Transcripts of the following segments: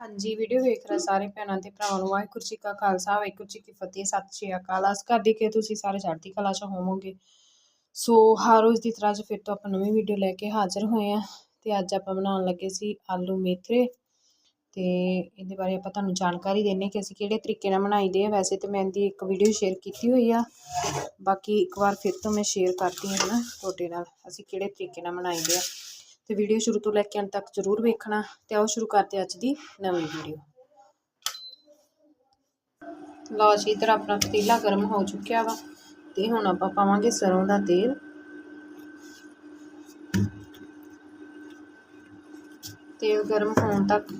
ਹਾਂਜੀ, ਵੀਡੀਓ ਵੇਖ ਰਹੇ ਸਾਰੇ ਭੈਣਾਂ ਤੇ ਭਰਾਵਾਂ ਨੂੰ। ਵਾਹਿਗੁਰੂ ਜੀ ਕਾ ਖਾਲਸਾ, ਵਾਹਿਗੁਰੂ ਜੀ ਕੀ ਫਤਿਹ, ਸਤਿ ਸ਼੍ਰੀ ਅਕਾਲ। ਆਸ ਕਰਦੀ ਕਿ ਤੁਸੀਂ ਸਾਰੇ ਚੜ੍ਹਦੀ ਕਲਾ 'ਚ ਹੋਵੋਗੇ। ਸੋ ਹਰ ਰੋਜ਼ ਦੀ ਤਰ੍ਹਾਂ ਅੱਜ ਫਿਰ ਤੋਂ ਆਪਾਂ ਨਵੀਂ ਵੀਡੀਓ ਲੈ ਕੇ ਹਾਜ਼ਰ ਹੋਏ ਆ ਤੇ ਅੱਜ ਆਪਾਂ ਬਣਾਉਣ ਲੱਗੇ ਸੀ ਆਲੂ ਮੇਥਰੇ ਤੇ ਇਹਦੇ ਬਾਰੇ ਆਪਾਂ ਤੁਹਾਨੂੰ ਜਾਣਕਾਰੀ ਦਿੰਨੇ ਕਿ ਅਸੀਂ ਕਿਹੜੇ ਤਰੀਕੇ ਨਾਲ ਬਣਾਈਦੇ ਆ। ਵੈਸੇ ਤੇ ਮੈਂ ਇਹਦੀ ਇੱਕ ਵੀਡੀਓ ਸ਼ੇਅਰ ਕੀਤੀ ਹੋਈ ਆ। ਬਾਕੀ ਇੱਕ ਵਾਰ ਫਿਰ ਤੋਂ ਮੈਂ ਸ਼ੇਅਰ ਕਰਦੀ ਹਾਂ ਨਾ ਤੁਹਾਡੇ ਨਾਲ, ਅਸੀਂ ਕਿਹੜੇ ਤਰੀਕੇ ਨਾਲ ਬਣਾਈਦੇ ਆ। ਤੇ ਵੀਡੀਓ ਸ਼ੁਰੂ ਤੋਂ ਲੈ ਕੇ ਅੰਤ ਤੱਕ ਜ਼ਰੂਰ ਵੇਖਣਾ ਤੇ ਆਓ ਸ਼ੁਰੂ ਕਰਦੇ ਅੱਜ ਦੀ ਨਵੀਂ ਵੀਡੀਓ ਲਓ ਜੀ, ਇਧਰ ਆਪਣਾ ਪਤੀਲਾ ਗਰਮ ਹੋ ਚੁੱਕਿਆ ਵਾ ਤੇ ਹੁਣ ਆਪਾਂ ਪਾਵਾਂਗੇ ਸਰੋਂ ਦਾ ਤੇਲ। ਤੇਲ ਗਰਮ ਹੋਣ ਤੱਕ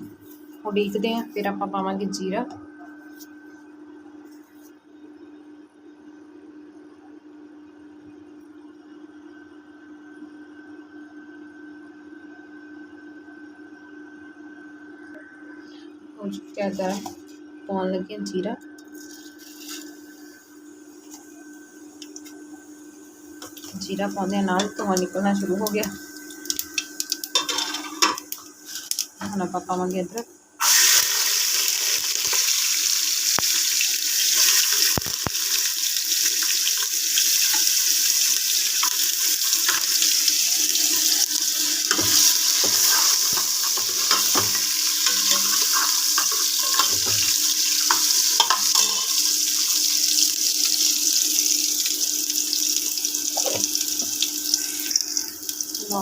ਉਡੀਕਦੇ ਆ ਫਿਰ ਆਪਾਂ ਪਾਵਾਂਗੇ ਜੀਰਾ। ਹੋ ਚੁੱਕਿਆ ਗਾ ਪਾਉਣ ਲੱਗੇ ਜੀਰਾ। ਜੀਰਾ ਪਾਉਂਦੇ ਨਾਲ ਧੂੰਆਂ ਨਿਕਲਣਾ ਸ਼ੁਰੂ ਹੋ ਗਿਆ। ਹੁਣ ਆਪਾਂ ਪਾਵਾਂਗੇ ਅਦਰਕ।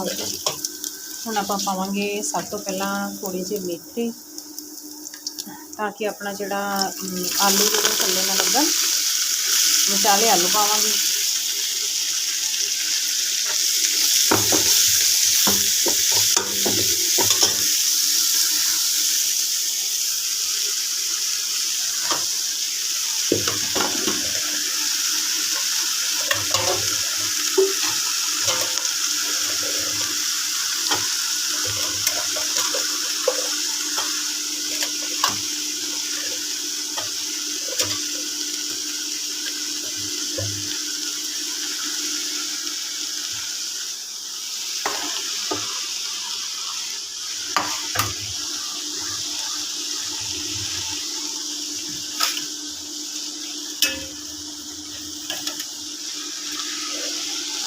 ਲਓ ਜੀ ਹੁਣ ਆਪਾਂ ਪਾਵਾਂਗੇ ਸਭ ਤੋਂ ਪਹਿਲਾਂ ਥੋੜੀ ਜਿਹੀ ਮੇਥੀ, ਤਾਂ ਕਿ ਆਪਣਾ ਜਿਹੜਾ ਆਲੂ ਜਿਹੜੇ ਥੱਲੇ ਨਾ ਲੱਗਣ ਵਿਚਾਲੇ ਆਲੂ ਪਾਵਾਂਗੇ।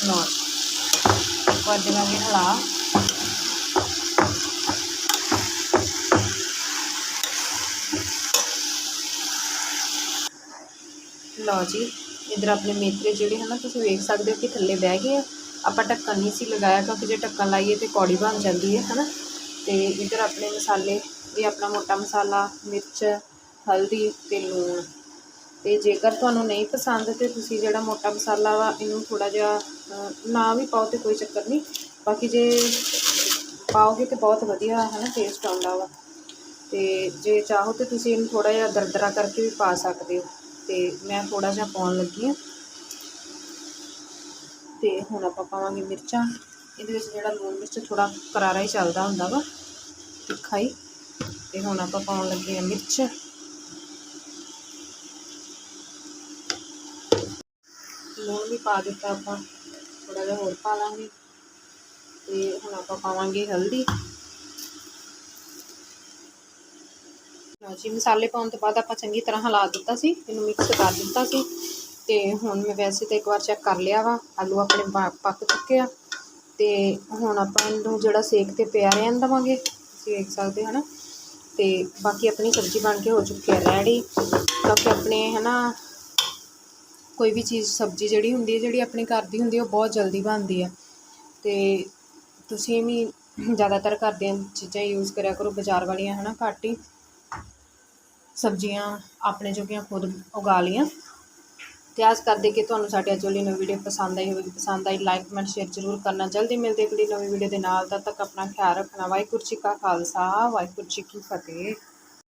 ਲਓ ਕਰ ਦੇਵਾਂਗੇ ਹਲਾ ਲਓ ਜੀ, ਇਧਰ ਆਪਣੇ ਮੇਥਰੇ ਜਿਹੜੇ ਹਨ, ਤੁਸੀਂ ਵੇਖ ਸਕਦੇ ਹੋ ਕਿ ਥੱਲੇ ਬਹਿ ਗਏ ਆ। ਆਪਾਂ ਢੱਕਣ ਨਹੀਂ ਸੀ ਲਗਾਇਆ, ਕਿਉਂਕਿ ਜੇ ਢੱਕਣ ਲਾਈਏ ਤੇ ਕੌੜੀ ਬਣ ਜਾਂਦੀ ਹੈ, ਹਨਾ। ਤੇ ਇਧਰ ਆਪਣੇ ਮਸਾਲੇ, ਇਹ ਆਪਣਾ ਮੋਟਾ ਮਸਾਲਾ, ਮਿਰਚ, ਹਲਦੀ ਤੇ ਲੂਣ। ਤੇ ਜੇਕਰ ਤੁਹਾਨੂੰ ਨਹੀਂ ਪਸੰਦ ਤੇ ਤੁਸੀਂ ਜਿਹੜਾ ਮੋਟਾ ਮਸਾਲਾ ਵਾ, ਇਹਨੂੰ ਥੋੜਾ ਜਿਹਾ ਨਾ ਵੀ ਪਾਓ ਤੇ ਕੋਈ ਚੱਕਰ ਨਹੀਂ। ਬਾਕੀ ਜੇ ਪਾਓਗੇ ਤੇ ਬਹੁਤ ਵਧੀਆ ਹੈ ਨਾ ਟੇਸਟ ਆਉਂਦਾ ਵਾ। ਤੇ ਜੇ ਚਾਹੋ ਤੇ ਤੁਸੀਂ ਇਹਨੂੰ ਥੋੜਾ ਜਿਹਾ ਦਰਦਰਾ ਕਰਕੇ ਵੀ ਪਾ ਸਕਦੇ ਹੋ। ਤੇ ਮੈਂ ਥੋੜਾ ਜਿਹਾ ਪਾਉਣ ਲੱਗੀ ਹਾਂ। ਤੇ ਹੁਣ ਆਪਾਂ ਪਾਵਾਂਗੇ ਮਿਰਚਾਂ। ਇਹਦੇ ਵਿੱਚ ਜਿਹੜਾ ਲੂਣ ਮਿਰਚ ਥੋੜਾ ਕਰਾਰਾ ਹੀ ਚੱਲਦਾ ਹੁੰਦਾ ਵਾ। ਤਿੱਖਾ ਹੀ। ਤੇ ਹੁਣ ਆਪਾਂ ਪਾਉਣ ਲੱਗੇ ਆ ਮਿਰਚ ਲੂਣ ਵੀ ਪਾ ਦਿੱਤਾ ਆਪਾਂ। ਥੋੜਾ ਜਿਹਾ ਹੋਰ ਪਾ ਲਾਂਗੇ। ਤੇ ਹੁਣ ਆਪਾਂ ਪਾਵਾਂਗੇ ਹਲਦੀ। ਲਓ ਜੀ, ਮਸਾਲੇ ਪਾਉਣ ਤੋਂ ਬਾਅਦ ਆਪਾਂ ਚੰਗੀ ਤਰ੍ਹਾਂ ਹਿਲਾ ਦਿੱਤਾ ਸੀ, ਇਹਨੂੰ ਮਿਕਸ ਕਰ ਦਿੱਤਾ ਸੀ। ਤੇ ਹੁਣ ਮੈਂ ਵੈਸੇ ਤਾਂ ਇੱਕ ਵਾਰ ਚੈੱਕ ਕਰ ਲਿਆ ਵਾ, ਆਲੂ ਆਪਣੇ ਪੱਕ ਚੁੱਕੇ ਆ। ਤੇ ਹੁਣ ਆਪਾਂ ਇਹਨੂੰ ਜਿਹੜਾ ਸੇਕ ਤੇ ਪਿਆ ਰਹਿਣ ਦੇਵਾਂਗੇ, ਤੁਸੀਂ ਵੇਖ ਸਕਦੇ ਹੋ ਨਾ। ਤੇ ਬਾਕੀ ਆਪਣੀ ਸਬਜ਼ੀ ਬਣ ਕੇ ਹੋ ਚੁੱਕੀ ਹੈ ਰੈਡੀ ਕਿਉਂਕਿ ਆਪਣੇ ਹੈ ਨਾ ਕੋਈ ਵੀ ਚੀਜ਼, ਸਬਜ਼ੀ ਜਿਹੜੀ ਹੁੰਦੀ ਹੈ, ਜਿਹੜੀ ਆਪਣੇ ਘਰ ਦੀ ਹੁੰਦੀ ਹੈ, ਉਹ ਬਹੁਤ ਜਲਦੀ ਬਣਦੀ ਹੈ। ਅਤੇ ਤੁਸੀਂ ਵੀ ਜ਼ਿਆਦਾਤਰ ਘਰ ਦੀਆਂ ਚੀਜ਼ਾਂ ਯੂਜ਼ ਕਰਿਆ ਕਰੋ, ਬਾਜ਼ਾਰ ਵਾਲੀਆਂ ਹੈ ਨਾ ਘੱਟ ਹੀ। ਸਬਜ਼ੀਆਂ ਆਪਣੇ ਜੋਗੀਆਂ ਖੁਦ ਉਗਾ ਲਈਆਂ। ਤੇ ਆਸ ਕਰਦੇ ਕਿ ਤੁਹਾਨੂੰ ਸਾਡੇ ਅੱਜ ਵਾਲੀ ਨਵੀਂ ਵੀਡੀਓ ਪਸੰਦ ਆਈ ਹੋਵੇਗੀ। ਪਸੰਦ ਆਈ ਲਾਈਕ ਕਮੈਂਟ ਸ਼ੇਅਰ ਜ਼ਰੂਰ ਕਰਨਾ। ਜਲਦੀ ਮਿਲਦੇ ਅਗਲੀ ਨਵੀਂ ਵੀਡੀਓ ਦੇ ਨਾਲ। ਤਦ ਤੱਕ ਆਪਣਾ ਖਿਆਲ ਰੱਖਣਾ। ਵਾਹਿਗੁਰੂ ਜੀ ਕਾ ਖਾਲਸਾ, ਵਾਹਿਗੁਰੂ ਜੀ ਕੀ ਫਤਿਹ।